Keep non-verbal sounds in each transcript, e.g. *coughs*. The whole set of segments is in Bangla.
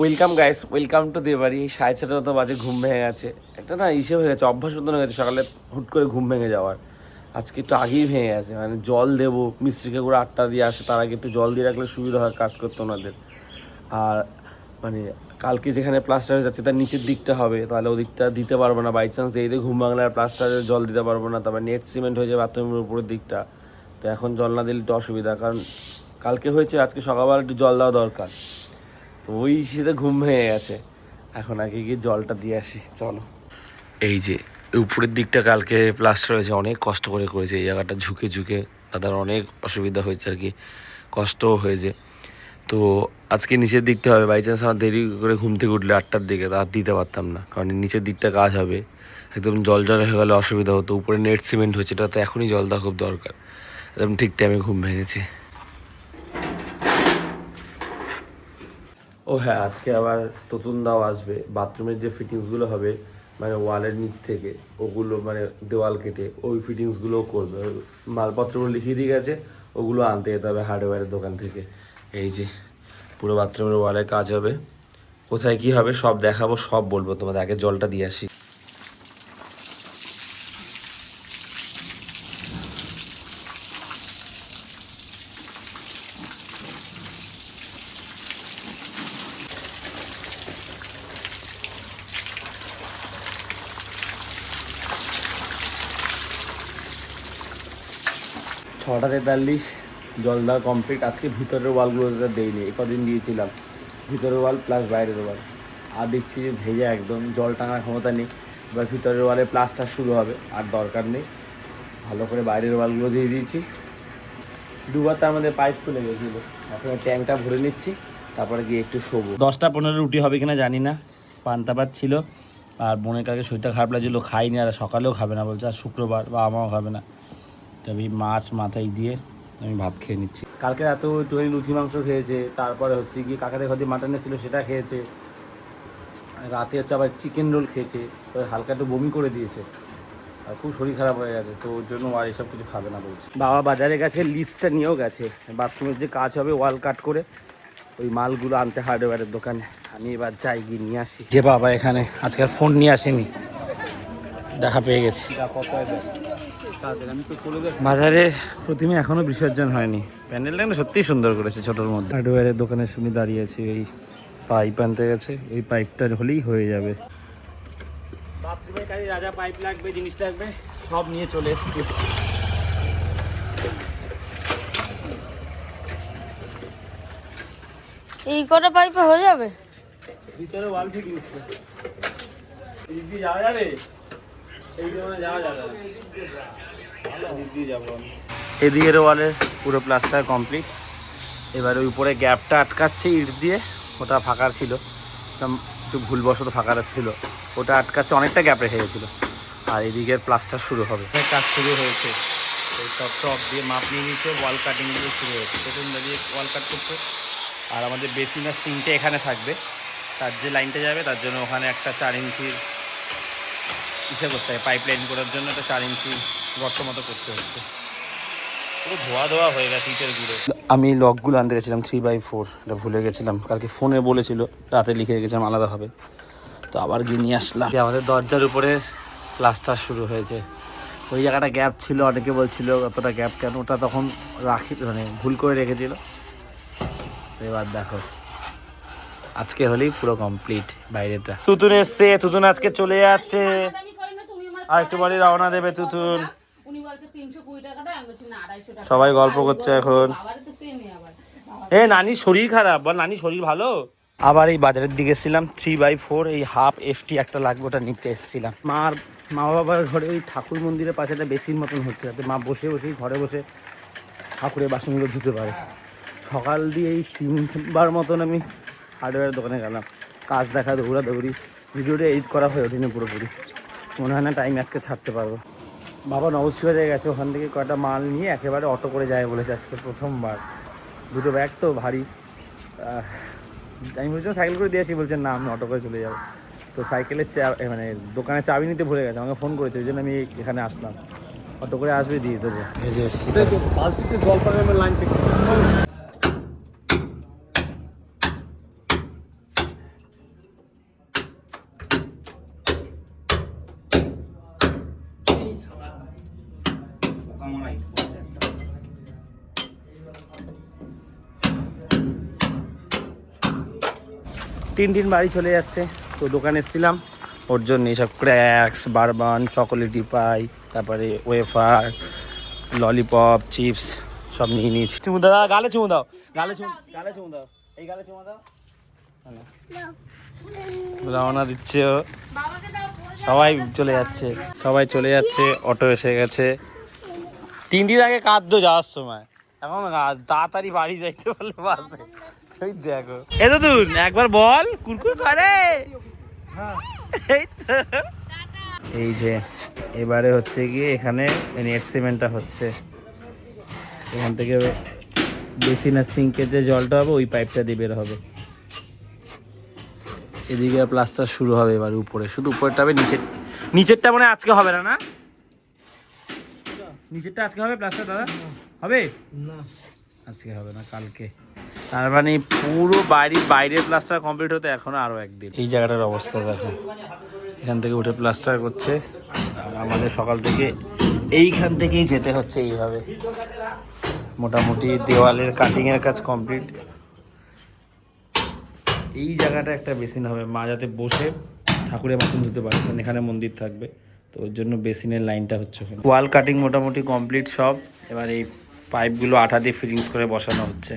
Welcome guys welcome to Debari সাড়ে ছটা মতো বাজে, ঘুম ভেঙে গেছে। একটা না ইসে হয়ে গেছে, অভ্যাস মতন হয়ে গেছে। সকালে হুট করে ঘুম ভেঙে যাওয়ার। আজকে একটু আগেই ভেঙে গেছে। মানে জল দেবো, মিস্ত্রিকে করে আটটা দিয়ে আসে। তার আগে একটু জল দিয়ে রাখলে সুবিধা হয়, কাজ করতে ওনাদের। আর মানে কালকে যেখানে প্লাস্টার হয়ে যাচ্ছে, তার নিচের দিকটা হবে। তাহলে ওদিকটা দিতে পারব না বাই চান্স দিয়ে ঘুম আর প্লাস্টারে জল দিতে পারব না। তারপর নেট সিমেন্ট হয়ে যাবে বাথরুমের উপরের দিকটা। তো এখন জল না দিলে একটু অসুবিধা। কারণ কালকে হয়েছে, আজকে সকালবেলা একটু জল দেওয়া দরকার। তো ওই শীতে ঘুম ভেঙে গেছে। এখন আগে গিয়ে জলটা দিয়ে আসি, চলো। এই যে, উপরের দিকটা কালকে প্লাস্টার হয়েছে, অনেক কষ্ট করে করেছে, এই জায়গাটা ঝুঁকে ঝুঁকে তাদের অনেক অসুবিধা হয়েছে আর কি, কষ্টও হয়েছে। তো আজকে নিচের দিকটা হবে বাই চান্স আমার দেরি করে ঘুম থেকে উঠলে আটটার দিকে আর দিতে পারতাম না, কারণ নিচের দিকটা কাজ হবে, একদম জল জল হয়ে গেলে অসুবিধা হতো, উপরে নেট সিমেন্ট হয়েছে এটা তো এখনই জল দেওয়া খুব দরকার, একদম ঠিক টাইমে ঘুম ভেঙেছে। ও হ্যাঁ আজকে আবার নতুন দাও আসবে। বাথরুমের যে ফিটিংসগুলো হবে মানে ওয়ালের নিচ থেকে, ওগুলো মানে দেওয়াল কেটে ওই ফিটিংসগুলোও করবে। মালপত্রগুলো লিখিয়ে দিয়ে গেছে, ওগুলো আনতে যেতে হবে হার্ডওয়্যারের দোকান থেকে। এই যে, পুরো বাথরুমের ওয়ালের কাজ হবে। কোথায় কি হবে সব দেখাবো, সব বলব তোমাদের, আগে জলটা দিয়ে আসি। ছটা তেতাল্লিশ? জল দেওয়া কমপ্লিট আজকে ভিতরের ওয়ালগুলোতে দেইনি এ কদিন দিয়েছিলাম। ভিতরের ওয়াল প্লাস বাইরের ওয়াল আর দেখছি যে ভেজা একদম, জল টাঙার ক্ষমতা নেই। এবার ভিতরের ওয়ালে প্লাস্টার শুরু হবে, আর দরকার নেই। ভালো করে বাইরের ওয়ালগুলো দিয়ে দিয়েছি। দুবার তার মধ্যে পাইপ খুলে গেছিল। এখন ট্যাঙ্কটা ভরে নিচ্ছি, তারপরে গিয়ে একটু শোবো। দশটা পনেরো রুটি হবে কিনা জানি না। পান্তা ভাত ছিল। আর বোনের কাছে শরীরটা খারাপ লাগছিল, খাইনি, আর সকালেও খাবে না বলছে, আর শুক্রবার বা আমাও খাবে না। তবে মাছ মাথায় দিয়ে আমি ভাত খেয়ে নিচ্ছি। কালকে এত একটুখানি লুচি মাংস খেয়েছে তারপরে হচ্ছে কি কাকাদের ঘর দিয়ে মাটন ছিল সেটা খেয়েছে। রাতে হচ্ছে আবার চিকেন রোল খেয়েছে হালকা একটু বমি করে দিয়েছে। আর খুব শরীর খারাপ হয়ে গেছে তো ওর জন্য আর এসব কিছু খাবে না বলছে। বাবা বাজারে গেছে লিস্টটা নিয়েও গেছে। বাথরুমের যে কাজ হবে ওয়াল কাট করে ওই মালগুলো আনতে হার্ডওয়্যারের দোকানে। আমি এবার যাই গিয়ে নিয়ে আসি। যে বাবা এখানে আজকাল ফোন নিয়ে আসেনি দেখা পেয়ে গেছি। বাজারে প্রতিমে এখনও বিসর্জন হয়নি। প্যান্ডেলটা কিন্তু সত্যিই সুন্দর করেছে ছোটোর মধ্যে। হার্ডওয়্যারের দোকানে শুনি দাঁড়িয়ে আছে এই পাইপ আনতে গেছে। এই পাইপটা হলেই হয়ে যাবে। বাথরুমের কাজে যা যা পাইপ লাগবে জিনিস লাগবে সব নিয়ে চলে এসেছি। এই কটা পাইপে হয়ে যাবে? ভিতরে ওয়াল ফিটিংস এই দিয়ে যাওয়া যাবে? এই দিয়ে যাওয়া যাবে। এদিকের ওয়ালের পুরো প্লাস্টার কমপ্লিট এবার ওই উপরে গ্যাপটা আটকাচ্ছে ইট দিয়ে, ওটা ফাঁকা ছিল। একটু ভুলবশত ফাঁকা ছিল। ওটা আটকাচ্ছে, অনেকটা গ্যাপ রেখে গেছিল। আর এদিকের প্লাস্টার শুরু হবে। কাজ শুরু হয়েছে। এই টপ টপ দিয়ে মাপ নিয়ে নিচ্ছে ওয়াল কাটিংগুলো শুরু হয়েছে। প্রথম দাঁড়িয়ে ওয়াল কাট করছে। আর আমাদের বেসিন আর এখানে থাকবে। তার যে লাইনটা যাবে, তার জন্য ওখানে একটা চার ইঞ্চির ইসে করতে হবে পাইপ লাইন করার জন্য একটা চার ইঞ্চি গর্ত মতো করতে হচ্ছে। পুরো ধোয়া ধোয়া হয়ে গেছে ইটের গুঁড়ো। আমি লকগুলো আনতে গেছিলাম থ্রি বাই ফোর এটা ভুলে গেছিলাম। কালকে ফোনে বলেছিল রাতে লিখে রেখেছিলাম আলাদাভাবে তো আবার গিয়ে নিয়ে আসলাম। আমাদের দরজার উপরে প্লাস্টার শুরু হয়েছে। ওই জায়গাটা গ্যাপ ছিল অনেকে বলছিল অতটা গ্যাপ কেন? ওটা তখন রাখি মানে ভুল করে রেখেছিল। এবার দেখো। আজকে হলেই পুরো কমপ্লিট বাইরেটা। তুতুন এসছে তুতুন আজকে চলে যাচ্ছে। আর একটু বাড়ি রওনা দেবে তুতুন। উনি বলছে তিনশো কুড়ি টাকা দেয় আমি বলছি না আড়াইশো টাকা। সবাই গল্প করছে এখন। আবার তো সেমই আবার। এ নানির শরীর খারাপ। বা নানি শরীর ভালো? আবার এই বাজারের দিকে এসেছিলাম থ্রি বাই ফোর এই হাফ এফটি একটা লাগবে ওটা নিতে এসেছিলাম। মার মা বাবার ঘরে ওই ঠাকুর মন্দিরের পাশে একটা বেশির মতন হচ্ছে যাতে মা বসে বসেই ঘরে বসে ঠাকুরের বাসনগুলো ধুতে পারে। সকাল দিয়ে এই তিনবার মতন আমি হার্ডওয়্যার দোকানে গেলাম। কাজ দেখা দৌড়া দৌড়ি ভিডিওটা এডিট করা হয়ে ওঠেনি পুরোপুরি। মনে হয় না টাইম আজকে ছাড়তে পারব। বাবা নবশিবাজে গেছে, ওখান থেকে কয়েকটা মাল নিয়ে একেবারে অটো করে যায় বলেছে আজকে প্রথমবার। দুটো ব্যাগ তো ভারী। আমি বলছিলাম সাইকেল করে দিয়েছি। বলছেন না, আমি অটো করে চলে যাব। তো সাইকেলের চা মানে দোকানে চাবি নিতে ভুলে গেছে, আমাকে ফোন করেছে, ওই জন্য আমি এখানে আসলাম। অটো করে আসবে, দিয়ে দেবো। এই যে এসছি। বালতিতে জল পাবে লাইন থেকে তিন দিন বাড়ি চলে যাচ্ছে। তো দোকানে এসেছিলাম। ওর জন্য এইসব ক্র্যাক্স বারবান চকোলেটি পাই তারপরে ওয়েফার ললিপপ চিপস সব নিয়ে নিয়েছি। চুমু দাও গালে চুমু দাও। গালে চুমু গালে চুমু দাও। এই গালে চুমু দাও। রওনা দিচ্ছে সবাই চলে যাচ্ছে। সবাই চলে যাচ্ছে অটো এসে গেছে। তিন দিন আগে কাঁদতো যাওয়ার সময়। এখন তাড়াতাড়ি বাড়ি যাইতে পারলে বাসে। ওই দেখো। এ তো একবার বল, কুরকুর করে। এই। এই যে, এবারে হচ্ছে গিয়ে এখানে নেট সিমেন্টটা হচ্ছে। এখান থেকে বেসিন আর সিঙ্কের যে জলটা হবে, ওই পাইপটা দিয়ে বের হবে। এদিকে প্লাস্টার শুরু হবে এবার উপরে। শুধু উপরেরটা হবে, নিচে নিচেরটা মানে আজকে হবে না না? নিচেরটা আজকে হবে প্লাস্টার দাদা? হবে? না। আজকে হবে না কালকে। তার মানে পুরো বাড়ির বাইরের প্লাস্টার কমপ্লিট হতে এখনও আরও একদিন। এই জায়গাটার অবস্থা দেখো। এখান থেকে উঠে প্লাস্টার করছে। আর আমাদের সকাল থেকে এইখান থেকেই যেতে হচ্ছে এইভাবে। মোটামুটি দেওয়ালের কাটিং এর কাজ কমপ্লিট এই জায়গাটা একটা বেসিন হবে মা যাতে বসে ঠাকুরের মতন ধুতে পারে কারণ এখানে মন্দির থাকবে। তো ওর জন্য বেসিনের লাইনটা হচ্ছে ওখানে। ওয়াল কাটিং মোটামুটি কমপ্লিট সব। এবার এই পাইপগুলো আঠা দিয়ে ফিটিংস করে বসানো হচ্ছে।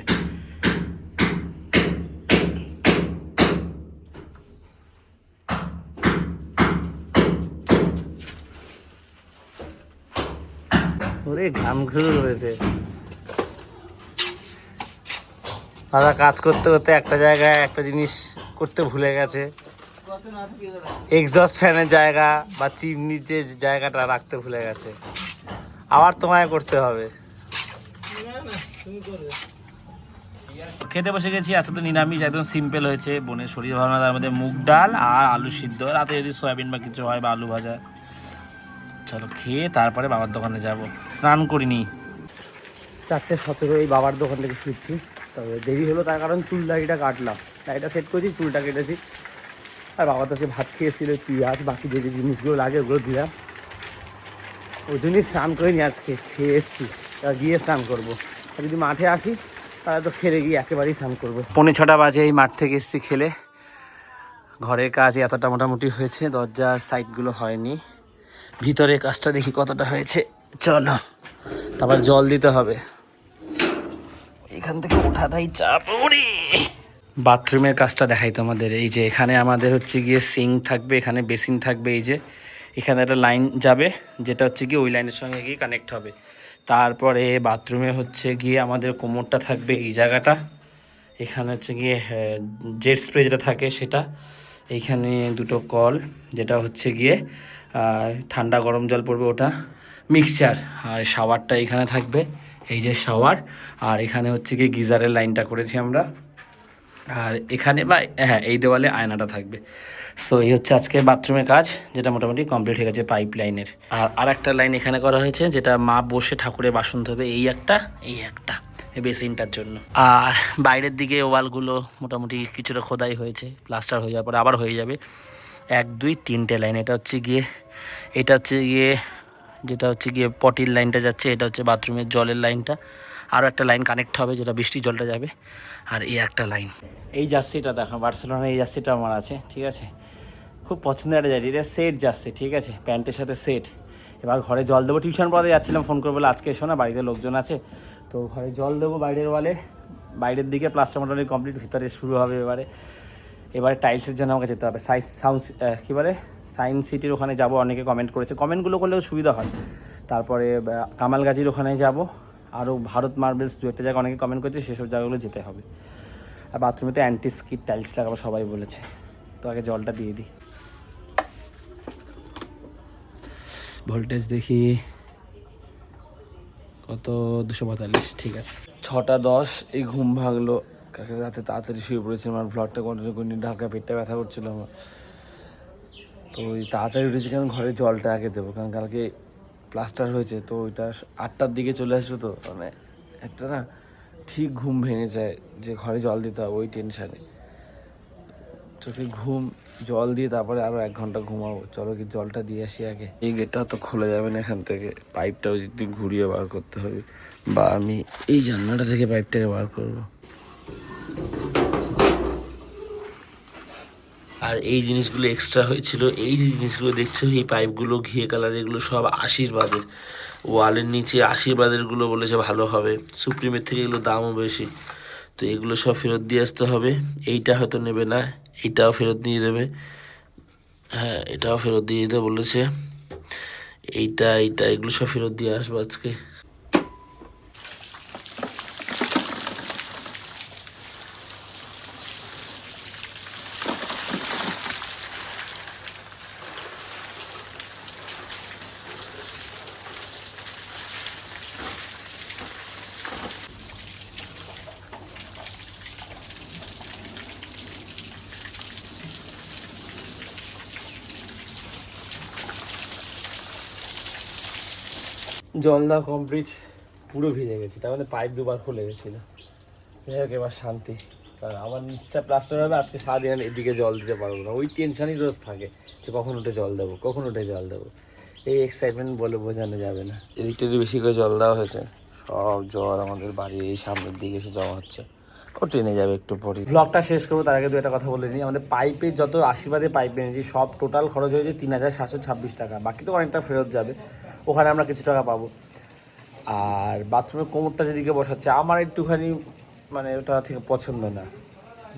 ওরে ঘাম ঘুরে রয়েছে। দাদা কাজ করতে করতে একটা জায়গায় একটা জিনিস করতে ভুলে গেছে। এক্সস্ট ফ্যানের জায়গা বা চিমনির যে জায়গাটা রাখতে ভুলে গেছে। আবার তোমায় করতে হবে। না না তুমি করবে খেতে বসে গেছি আজকে তো নিরামিষ একদম সিম্পল হয়েছে। বোনের শরীর ভালো না তার মধ্যে মুগ ডাল আর আলু সিদ্ধ। রাতে যদি সয়াবিন বা কিছু হয় বা আলু ভাজা। চলো খেয়ে তারপরে বাবার দোকানে যাব। স্নান করিনি। চারটে সতেরো এই বাবার দোকান থেকে ফিরছি। তবে দেরি হলো তার কারণ চুল দাড়িটা কাটলাম। দাড়িটা সেট করেছি চুলটা কেটেছি। আর বাবা তো ভাত খেয়েছিল, পিঁয়াজ, বাকি যে যে জিনিসগুলো লাগে ওগুলো দিলাম। ওই জন্যই স্নান করিনি আজকে, খেয়ে এসছি। গিয়ে স্নান করব। আর যদি মাঠে আসি, তাহলে তো খেলে গিয়ে একেবারেই স্নান করব। পৌনে ছটা বাজে এই মাঠ থেকে এসছি খেলে। ঘরের কাজ এতটা মোটামুটি হয়েছে, দরজার সাইডগুলো হয়নি। ভিতরে কাজটা দেখি কতটা হয়েছে। চলো, তারপর জল দিতে হবে। এখান থেকে ওঠাটাই চাপ। ওরে বাথরুমের কাজটা দেখাই তোমাদের। এই যে এখানে আমাদের হচ্ছে গিয়ে সিঙ্ক থাকবে, এখানে বেসিন থাকবে, এই যে এখানে একটা লাইন যাবে, যেটা হচ্ছে গিয়ে ওই লাইনের সঙ্গে গিয়ে কানেক্ট হবে। তারপরে বাথরুমে হচ্ছে গিয়ে আমাদের কোমরটা থাকবে এই জায়গাটা। এখানে হচ্ছে গিয়ে জেট স্প্রে যেটা থাকে সেটা। এইখানে দুটো কল, যেটা হচ্ছে গিয়ে ঠান্ডা গরম জল পড়বে ওটা। মিক্সচার, আর শাওয়ারটা এখানে থাকবে, এই যে শাওয়ার। আর এখানে হচ্ছে গিয়ে গিজারের লাইনটা করেছি আমরা। আর এখানে বা হ্যাঁ এই দেওয়ালে আয়নাটা থাকবে। সো এই হচ্ছে আজকে বাথরুমের কাজ, যেটা মোটামুটি কমপ্লিট হয়ে গেছে পাইপ লাইনের আর আর একটা লাইন এখানে করা হয়েছে, যেটা মা বসে ঠাকুরের বাসন ধোবে, এই একটা এই একটা বেসিনটার জন্য। আর বাইরের দিকে ওয়ালগুলো মোটামুটি কিছুটা খোদাই হয়েছে প্লাস্টার হয়ে যাওয়ার পরে আবার হয়ে যাবে। এক, দুই, তিনটে লাইন এটা হচ্ছে গিয়ে, এটা হচ্ছে গিয়ে, যেটা হচ্ছে গিয়ে পটির লাইনটা যাচ্ছে, এটা হচ্ছে বাথরুমের জলের লাইনটা আরও একটা লাইন কানেক্ট হবে যেটা বৃষ্টির জলটা যাবে। আর এই একটা লাইন এই জার্সিটা দেখো বার্সেলোনা এই জার্সিটা আমার আছে, ঠিক আছে? খুব পছন্দের একটা জার্সি, এটা সেট জার্সি, ঠিক আছে? প্যান্টের সাথে সেট এবার ঘরে জল দেবো টিউশন পড়াতে যাচ্ছিলাম ফোন করে বলে আজকে এসো না, বাড়িতে লোকজন আছে। তো ঘরে জল দেবো বাইরের ওয়ালে, বাইরের দিকে প্লাস্টার মোটামুটি কমপ্লিট ভিতরে শুরু হবে এবারে। এবারে টাইলসের জন্য আমাকে যেতে হবে। সাইজ সাউন্ড কী বলে? সায়েন্স সিটির ওখানে যাব, অনেকে কমেন্ট করেছে। কমেন্টগুলো করলেও সুবিধা হয়। তারপরে কামালগাজির ওখানে যাব। আরও ভারত মার্বেলস দু একটা জায়গায় অনেকে কমেন্ট করেছে সেসব জায়গাগুলো যেতে হবে। আর বাথরুমে তো অ্যান্টি স্কিট টাইলস লাগাবো সবাই বলেছে। তো আগে জলটা দিয়ে দিই। ভোল্টেজ দেখি কত? দুশো পঁয়তাল্লিশ ঠিক আছে। ছটা দশ এই ঘুম ভাঙলো। কালকে রাতে তাড়াতাড়ি শুয়ে পড়েছিলাম আর ভ্লগটা কন্টিনিউ করিনি ঢাকা পেটটা ব্যথা করছিল আমার। তো ওই তাড়াতাড়ি উঠেছি কারণ ঘরে জলটা আগে দেবো কারণ কালকে প্লাস্টার হয়েছে, তো ওইটা আটটার দিকে চলে আসবে তো মানে একটা না ঠিক ঘুম ভেঙে যায়, যে ঘরে জল দিতে হবে, ওই টেনশানে চোখে ঘুম, জল দিয়ে তারপরে আরও এক ঘণ্টা ঘুমাবো। চলো কি জলটা দিয়ে আসি আগে? এই গেটটা তো খোলা যাবে না এখান থেকে। পাইপটাও যদি ঘুরিয়ে বার করতে হবে। বা আমি এই জানলাটা থেকে পাইপটাকে বার করব। আর এই জিনিসগুলো এক্সট্রা হয়েছিল, এই জিনিসগুলো দেখছ, এই পাইপগুলো ঘিয়ে কালার এগুলো সব আশীর্বাদের। ওয়ালের নিচে আশীর্বাদেরগুলো বলেছে ভালো হবে। সুপ্রিমের থেকে এগুলো দামও বেশি। তো এগুলো সব ফেরত দিয়ে আসতে হবে। এইটা হয়তো নেবে না, এইটাও ফেরত দিয়ে দেবে। হ্যাঁ এটাও ফেরত দিয়ে দিতে বলেছে। এইটা এইটা, এগুলো সব ফেরত দিয়ে আসব আজকে। জল দেওয়া কমপ্লিট পুরো ভিজে গেছে। তার মানে পাইপ দুবার খুলে গেছিল। যাই হোক এবার শান্তি। কারণ আমার নিচটা প্লাস্টার হবে আজকে সারাদিন এদিকে জল দিতে পারব না। ওই টেনশানই রোজ থাকে যে কখন উঠে জল দেবো কখন উঠে জল দেবো। এই এক্সাইটমেন্ট বলে বোঝানো যাবে না। এদিকটা বেশি করে জল দেওয়া হয়েছে। সব জল আমাদের বাড়ির এই সামনের দিকে এসে জমা হচ্ছে। ও ট্রেনে যাবে একটু পরে ব্লগটা শেষ করব তার আগে দু একটা কথা বলে নিই। আমাদের পাইপের যত আশীর্বাদে পাইপ এনেছি সব টোটাল খরচ হয়েছে তিন হাজার সাতশো ছাব্বিশ টাকা। বাকি তো অনেকটা ফেরত যাবে। ওখানে আমরা কিছু টাকা পাবো। আর বাথরুমের কোমরটা যেদিকে বসাচ্ছে, আমার একটুখানি মানে ওটা ঠিক পছন্দ না।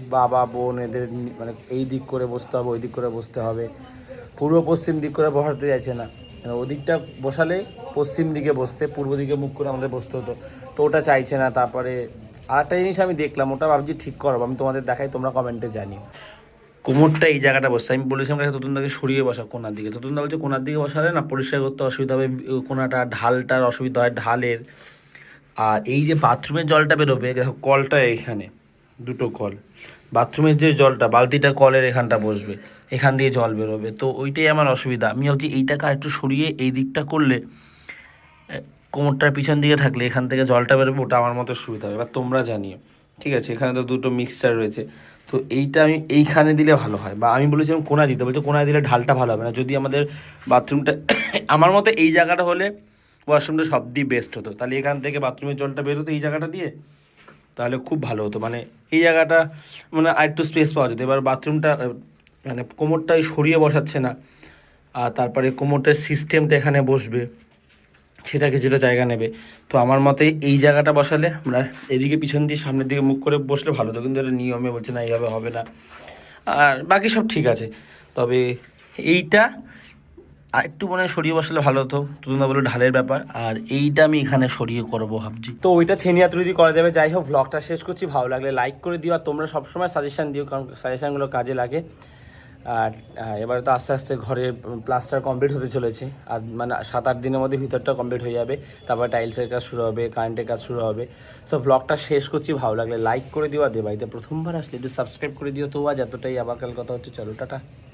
বাবা, বোন এদের মানে এই দিক করে বসতে হবে, ওই দিক করে বসতে হবে। পূর্ব পশ্চিম দিক করে বসাতে চাইছে না। মানে ওদিকটা বসালে পশ্চিম দিকে বসছে, পূর্ব দিকে মুখ করে আমাদের বসতে হতো। তো ওটা চাইছে না, তারপরে আর একটা জিনিস আমি দেখলাম, ওটা ভাবছি ঠিক করব, আমি তোমাদের দেখাই, তোমরা কমেন্টে জানিও। কোমরটা এই জায়গাটা বসছে। আমি বলেছিলাম কাছে ততুনদাকে সরিয়ে বসা কোনার দিকে। ততুনদা বলছে, কোনার দিকে বসালে না পরিষ্কার করতে অসুবিধা হবে কোনাটা, ঢালটার অসুবিধা হয়, ঢালের। আর এই যে বাথরুমের জলটা বেরোবে, দেখো কলটা এখানে দুটো কল। বাথরুমের যে জলটা, বালতিটা কলের এখানটা বসবে, এখান দিয়ে জল বেরোবে। তো ওইটাই আমার অসুবিধা। আমি ভাবছি এইটাকে একটু সরিয়ে এই দিকটা করলে কোমরটার পিছন দিকে থাকলে এখান থেকে জলটা বেরোবে, ওটা আমার মতো সুবিধা হবে। এবার তোমরা জানিও। ঠিক আছে, এখানে তো দুটো মিক্সচার রয়েছে। তো এইটা আমি এইখানে দিলে ভালো হয়, বা আমি বলেছিলাম কোনায় দিতে বলছে কোনায় দিলে ঢালটা ভালো হবে না। যদি আমাদের বাথরুমটা *coughs* আমার মতে এই জায়গাটা হলে ওয়াশরুমটা সব দিয়ে বেস্ট হতো। তাহলে এখান থেকে বাথরুমের জলটা বেরোতো এই জায়গাটা দিয়ে, তাহলে খুব ভালো হতো। মানে এই জায়গাটা মানে আর একটু স্পেস পাওয়া যেত। এবার বাথরুমটা মানে কোমরটাই সরিয়ে বসাচ্ছে না। আর তারপরে কোমরটার সিস্টেমটা এখানে বসবে। সেটা কিছুটা জায়গা নেবে। তো আমার মতে এই জায়গাটা বসালে আমরা এদিকে পিছন দিয়ে সামনের দিকে মুখ করে বসলে ভালো হতো কিন্তু এটা নিয়মে বলছে না, এইভাবে হবে না। আর বাকি সব ঠিক আছে। তবে এইটা আর একটু মনে হয় সরিয়ে বসালে ভালো হতো। তুতুন্দা বলে ঢালের ব্যাপার। আর এইটা আমি এখানে সরিয়ে করব ভাবছি। তো ওইটা ছেনিয়া তৈরি করা যাবে যাই হোক ভ্লগটা শেষ করছি। ভালো লাগলে লাইক করে দিও। আর তোমরা সবসময় সাজেশান দিও, কারণ সাজেশানগুলো কাজে লাগে। আর আহ, এবারে তো আস্তে আস্তে ঘরে প্লাস্টার কমপ্লিট হতে চলেছে। আর মানে সাত আট দিনের মধ্যে ভিতরটা কমপ্লিট হয়ে যাবে। তারপর টাইলসের কাজ শুরু হবে কারেন্টের কাজ শুরু হবে। সো ব্লগটা শেষ করছি। ভালো লাগলে লাইক করে দিও। আর দে বাড়িতে প্রথমবার আসলে একটু সাবস্ক্রাইব করে দিও। তো আজ এতটাই। আবার কাল কথা হচ্ছে। চলো টাটা।